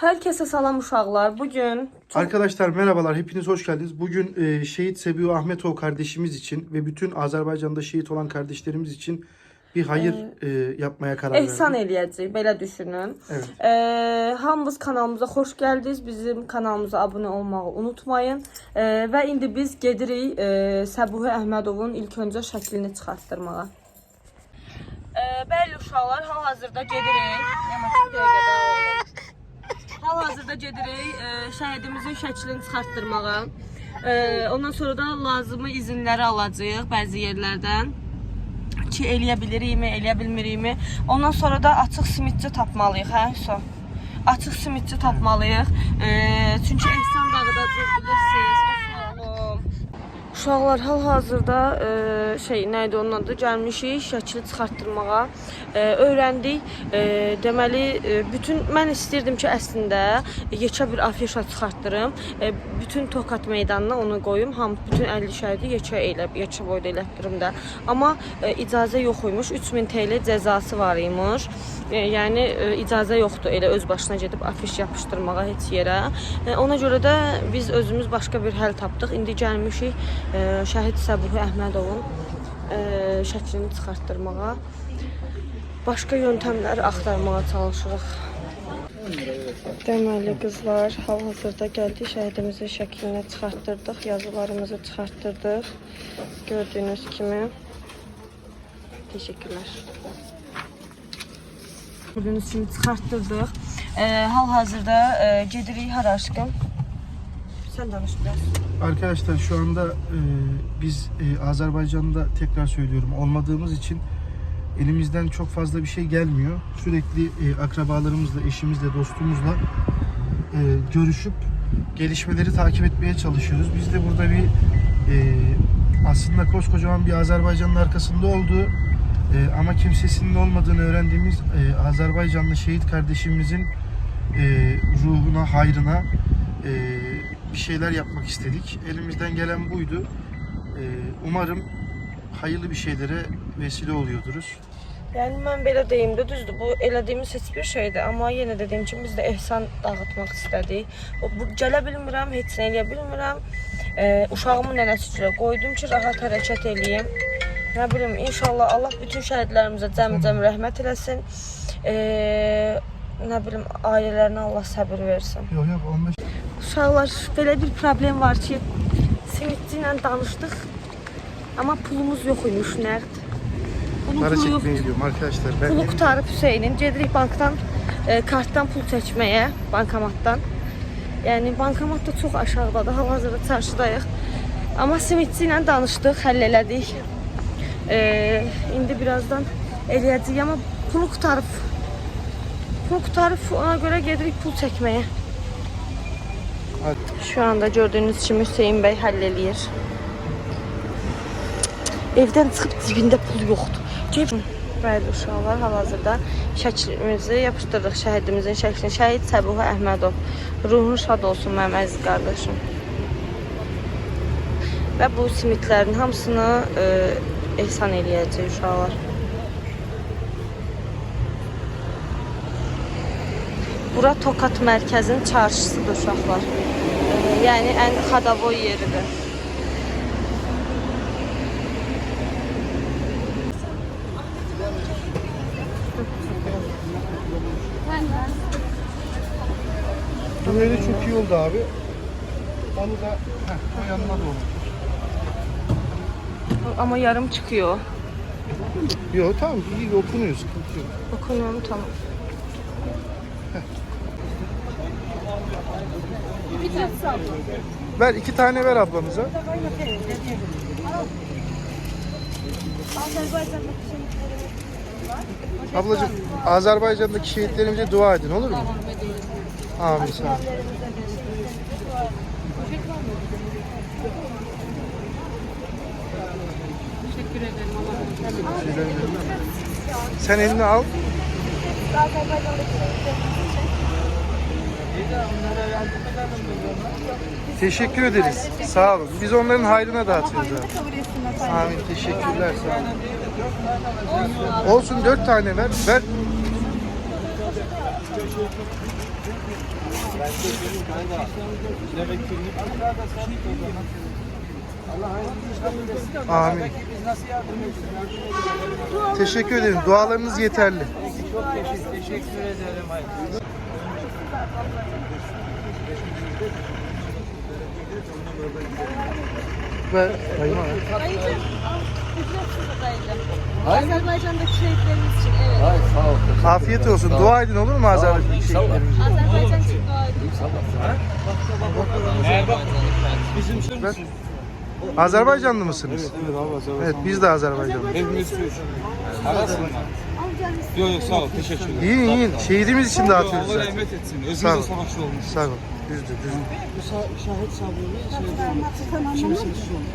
Herkese salam uşaqlar. Bugün Arkadaşlar merhabalar, hepiniz hoş geldiniz. Bugün e, şehit Sebiu Ahmetov kardeşimiz için ve bütün Azerbaycan'da şehit olan kardeşlerimiz için bir hayır e, yapmaya karar verdik. ehsan eləyəcəyik, belə düşünün. Evet. Ee, hamınız kanalımıza xoş gəldiniz. Bizim kanalımıza abunə olmağı unutmayın. Ee, və indi biz gedirik e, Səbuhi Əhmədovun ilk öncə şəklini çıxartdırmağa. Ee, bəli uşaqlar, hal-hazırda gedirik. Oldu. Hal-hazırda gedirik e, şəhidimizin şəklini çıxartdırmağa. E, ondan sonra da lazımı izinləri alacağıq bəzi yerlərdən ki eləyə bilirikmi, eləyə bilmirikmi. Ondan sonra da açıq simitçi tapmalıyıq, hə Hüso? Açıq simitçi tapmalıyıq. E, çünki Ehsan dağıdacaq bilirsiniz. Uşaqlar hal-hazırda e, şey nə idi onun adı gəlmişik şəkli çıxartdırmağa. E, öyrəndik. E, deməli e, bütün mən istirdim ki, əslində yekə bir afişa çıxartdırım. E, bütün Tokat meydanına onu qoyum. Ham bütün 50 şəhidi yekə elə, yekə boyda elətdirim də. Amma e, icazə yox imiş. 3000 TL cəzası var imiş. E, yəni e, icazə yoxdur elə öz başına gedib afiş yapışdırmağa heç yerə. E, ona görə də biz özümüz başqa bir həll tapdıq. İndi gəlmişik e, şəhid Səbuhi Əhmədovun şəklini çıxartdırmağa. Başqa yöntəmləri axtarmağa çalışırıq. Deməli qızlar, hal-hazırda gəldik, şəhidimizin şəklini çıxartdırdıq, yazılarımızı çıxartdırdıq. Gördüyünüz kimi. Təşəkkürlər. Gördüyünüz kimi çıxartdırdıq. E, hal-hazırda e, gedirik hara aşkım? Sən danış biraz. Arkadaşlar şu anda e, biz e, Azerbaycan'da tekrar söylüyorum olmadığımız için elimizden çok fazla bir şey gelmiyor. Sürekli e, akrabalarımızla, eşimizle, dostumuzla e, görüşüp gelişmeleri takip etmeye çalışıyoruz. Biz de burada bir e, aslında koskocaman bir Azerbaycan'ın arkasında olduğu e, ama kimsesinin olmadığını öğrendiğimiz e, Azerbaycanlı şehit kardeşimizin e, ruhuna, hayrına e, bir şeyler yapmak istedik. Elimizden gelen buydu. E, umarım hayırlı bir şeylere vesile oluyordur. Yəni mən belə deyim də düzdür. Bu elədiyimiz heç bir şeydir, amma yenə dediyim kimi biz də ehsan dağıtmaq istədik. O bu gələ bilmirəm, heç nə eləyə bilmirəm. E, uşağımın nənəsi üçün qoydum ki, rahat hərəkət eləyim. Nə bilim, inşallah Allah bütün şəhidlərimizə cəm-cəm rəhmət eləsin. E, nə bilim, ailələrinə Allah səbir versin. Yok yok 15 Uşaqlar, belə bir problem var ki, simitçi ilə danışdıq, amma pulumuz yox imiş, nəqd. Bunun para pulu yox çekmeye gidiyorum arkadaşlar. Ben Pulu qutarıb Hüseynin. Gedirik bankdan, e, kartdan pul çəkməyə, bankomatdan. Yəni bankomat da çox aşağıdadır. Hal-hazırda çarşıdayıq. Amma simitçi ilə danışdıq, həll elədik. E, indi birazdan eləyəcəyik, amma pulu qutarıb. Pulu qutarıb, ona görə gedirik pul çəkməyə. Hadi. Şu anda gördüğünüz kimi Hüseyin Bey həll eləyir. Evdən çıxıb cibində pul yoxdur. Ceb Bəli uşaqlar hal-hazırda şəklimizi yapışdırdıq şəhidimizin şəklini. Şəhid Səbuhi Əhmədov. Ruhun şad olsun mənim əziz qardaşım. Və bu simitlərin hamısını e, ehsan eləyəcək uşaqlar. Bura Tokat mərkəzin çarşısıdır uşaqlar. E, yəni ən xadavoy yeridir. Bu böyle çok iyi oldu abi. Onu da heh, o yanına doğru. Ama yarım çıkıyor. Yok tamam iyi okunuyor sıkıntı yok. Okunuyor mu? Tamam. Ver iki tane ver ablamıza. Ablacığım Azerbaycan'daki şehitlerimize dua edin olur mu? Amin sağ. Teşekkür. Sen elini al. Teşekkür ederiz. Sağ olun. Biz onların hayrına dağıtıyoruz abi. Amin. Teşekkürler. Sağ olun. Olsun dört tane ver. Ver. Amin. Teşekkür ederim. Dualarınız yeterli. Teşekkür ederim. Ver. Kayma. Dayıcım. Ücretsiz dayıcım. Azerbaycan'daki şehitlerimiz için, evet. Ay sağ ol. Afiyet olsun. Dua edin olur mu Azerbaycan şehitlerimize? Azerbaycan için dua edin. Ben- Azerbaycanlı mısınız? Evet abi Azerbaycan. Evet biz de Azerbaycanlı. Hepimiz Türk. Arasın. Yok yok sağ ol teşekkür ederim. Yiyin yiyin. Şehidimiz için dağıtıyoruz Allah zaten. rahmet etsin. Özümüz Sağ ol. de savaşçı olmuş. Sağ ol. Düzdür düzdür.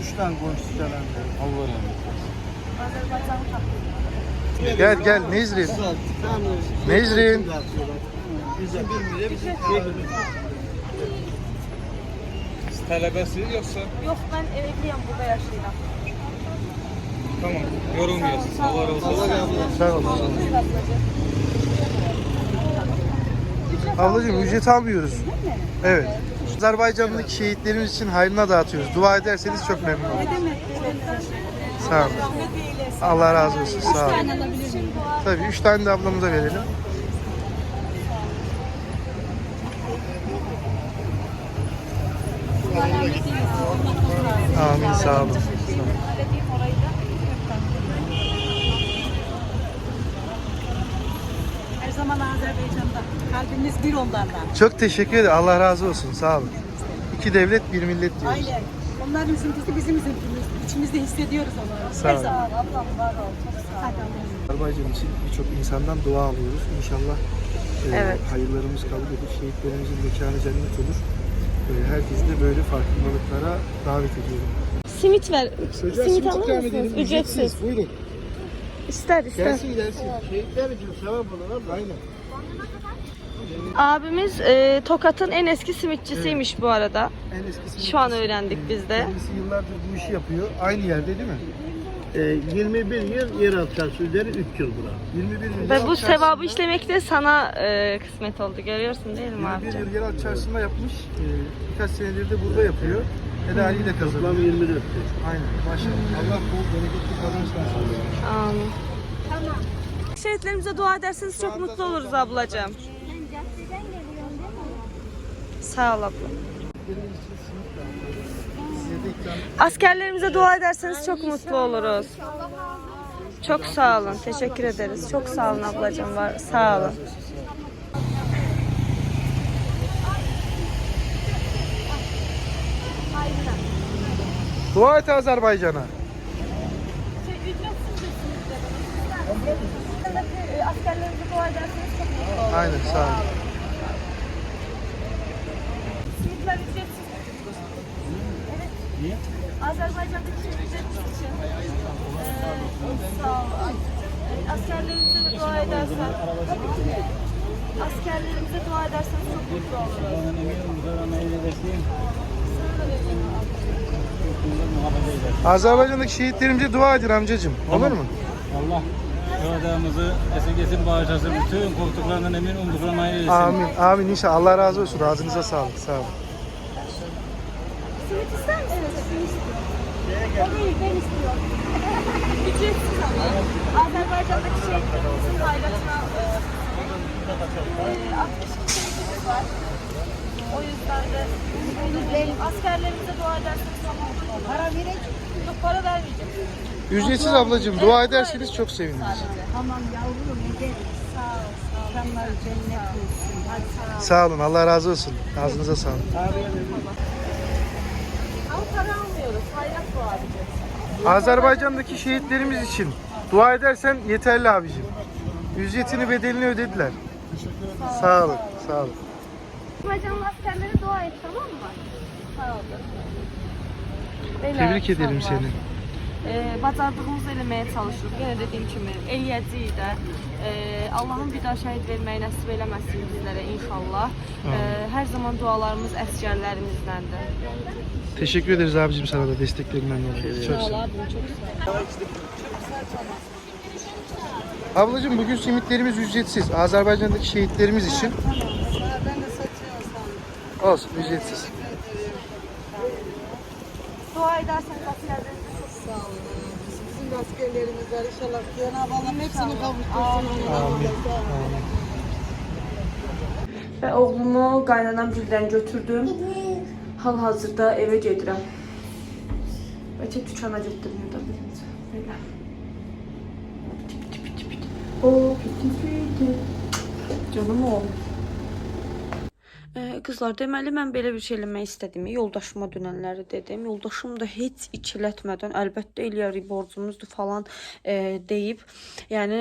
Üç tane konuşacağım. Allah rahmet etsin. Gel gel Nezrin. Nezrin. Siz talebesiniz yoksa? Yok, ben evliyim, burada yaşıyorum. Tamam. Yorulmuyorsunuz. Allah razı olsun. Sağ ol. Ablacığım ücret almıyoruz. Evet. Azerbaycan'daki şehitlerimiz için hayrına dağıtıyoruz. Dua ederseniz çok memnun oluruz. Sağ olun. Allah razı olsun. Sağ olun. Tabii üç tane de ablamıza verelim. Amin. Sağ olun. Her zaman Azerbaycan'da. Kalbimiz bir onlarla. Çok teşekkür ederim. Allah razı olsun. Sağ olun. İki devlet, bir millet diyoruz. Aynen. Onların üzüntüsü bizim üzüntümüz. İçimizde hissediyoruz onu. Sağ olun. Ablam var ol. Çok sağ ol. Azerbaycan için birçok insandan dua alıyoruz. İnşallah e, Evet. hayırlarımız kabul olur. Şehitlerimizin mekanı cennet olur. E, herkesi de böyle farkındalıklara davet ediyorum. Simit ver. Simit alır mısınız? Ücretsiz. Buyurun. İster ister. Gelsin gelsin. Şehitler için sevap olur abi. Aynen. Abimiz e, Tokat'ın en eski simitçisiymiş bu arada. En eskisi. Şu an öğrendik biz de. Kendisi yıllardır bu işi yapıyor. Aynı yerde değil mi? Ee, 21 yıl yeraltı taşı üzeri 3 yıl bura. 21 yıl Ve yeraltı bu çarşısında- sevabı işlemek de sana e, kısmet oldu. Görüyorsun değil mi 21 abicim? yıl yeraltı çarşısında yapmış. E, birkaç senedir de burada yapıyor. Tedariği de Toplam kazanıyor. 24 yıl. Aynen. Maşallah. Allah bol bereketli kazanç nasip etsin. Amin. Tamam. Şehitlerimize dua ederseniz çok mutlu oluruz ablacığım. Sağ ol abla. Askerlerimize dua ederseniz çok mutlu oluruz. Çok sağ olun. Teşekkür ederiz. Çok sağ olun ablacığım. Var. Sağ olun. Dua et Azerbaycan'a. Askerlerimize dua ederseniz çok mutlu oluruz. Aynen sağ olun. Simitler ücretsiz. Evet. Niye? Azerbaycan'daki şehitlerimiz için. Ee, sağ ol. Ee, Askerlerimize de dua edersen. Askerlerimize dua edersen çok mutlu oluruz. Azerbaycan'daki şehitlerimize dua edin amcacığım. Olur mu? Allah şehadamızı esirgesin bağışlasın. Bütün korktuklarından emin umduklarına hayır etsin. Amin. Amin inşallah. Allah razı olsun. Ağzınıza sağlık. Sağ olun. Simit ister misiniz? O değil, ben istiyorum. Ücretsiz ama. Azerbaycan'daki şehitlerimizin hayratına e, e, 60 şehitimiz var. O yüzden de askerlerimize dua ederseniz çok mutlu. Para verek? Yok para vermeyeceğim. Ücretsiz ablacığım. Dua ederseniz çok seviniriz. Tamam yavrum ederiz. Sağ ol. Sağ ol. Canlar cennet olsun. Hadi sağ ol. Sağ olun. Allah razı olsun. Ağzınıza sağlık. Ama para almıyoruz. Hayrat bu abici. Azerbaycan'daki şehitlerimiz için dua edersen yeterli abicim. Ücretini bedelini ödediler. Sağ olun. Sağ olun. Azerbaycanlı askerlere dua et tamam mı? Sağ olun. Tebrik ederim uşaqlar. seni. Ee, bacardığımızı eləməyə çalışırıq. Yenə dediyim kimi eləyəcəyik də. Ee, Allahın bir daha şəhid verməyi nəsib eləməsin bizlərə inşallah. Ee, hər zaman dualarımız əsgərlərimizdəndir. Teşekkür ederiz abicim sana da desteklerinden dolayı. Çok sağ ol. Ablacığım bugün simitlerimiz ücretsiz. Azerbaycan'daki şehitlerimiz için. Olsun ücretsiz. Dua edersen kapıları Sağ olun. Bizim askerlerimiz var inşallah. Cenab-ı Allah hepsini kavuştursun. Və oğlumu qaynanam gildən götürdüm. Hal-hazırda evə gedirəm. Bəlkə dükana getdim ya da birinci. Belə. Piti, piti, piti, piti. O, piti, piti. Canım oğlum. Ee, Qızlar, deməli mən belə bir şey eləmək istədim. Yoldaşıma dünənləri dedim. Yoldaşım da heç ikilətmədən əlbəttə eləyərik, borcumuzdur falan e, deyib. Yəni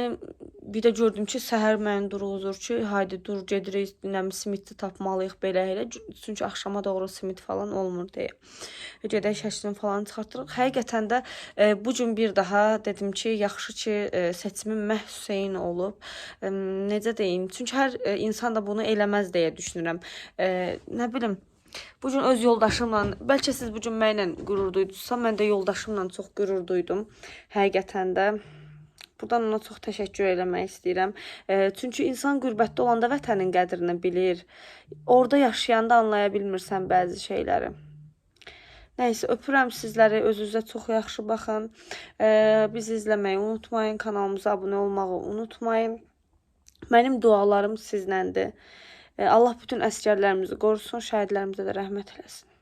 bir də gördüm ki, səhər məni durğuzur ki, haydi dur gedirik, bilim simiti tapmalıyıq belə elə. Çünki axşama doğru simit falan olmur deyə. Gedək şəklini falan çıxartırıq. Həqiqətən də e, bu gün bir daha dedim ki, yaxşı ki, e, seçimim məhz Hüseyn olub. E, necə deyim? Çünki hər e, insan da bunu eləməz deyə düşünürəm. E, nə bilim Bu gün öz yoldaşımla, bəlkə siz bu gün mənlə qürur duydunuzsa, mən də yoldaşımla çox qürur duydum. Həqiqətən də Buradan ona çox təşəkkür eləmək istəyirəm. E, çünki insan qürbətdə olanda vətənin qədrini bilir. Orada yaşayanda anlaya bilmirsən bəzi şeyləri. Nəysə, öpürəm sizləri. Özünüzə çox yaxşı baxın. E, bizi izləməyi unutmayın. Kanalımıza abunə olmağı unutmayın. Mənim dualarım sizləndir. E, Allah bütün əsgərlərimizi qorusun, şəhidlərimizə də rəhmət eləsin.